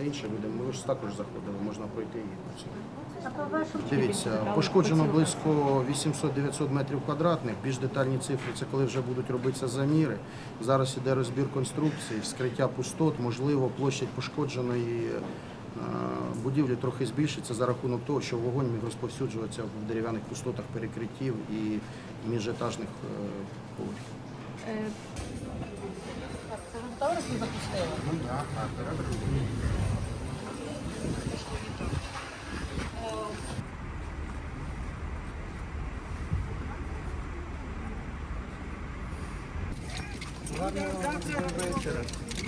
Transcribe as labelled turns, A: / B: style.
A: все інше людям. Ми ж також заходили, можна пройти і Дивіться, пошкоджено близько 800-900 метрів квадратних. Більш детальні цифри це коли вже будуть робитися заміри. Зараз іде розбір конструкції, вскриття пустот, можливо, площадь пошкодженої. Е, будівлі трохи збільшиться за рахунок того, що вогонь міг розповсюджуватися в дерев'яних пустотах перекриттів і міжетажних е, поверхів.
B: Е, precisa costela. Não
A: dá, cara. Lá
C: não, não vai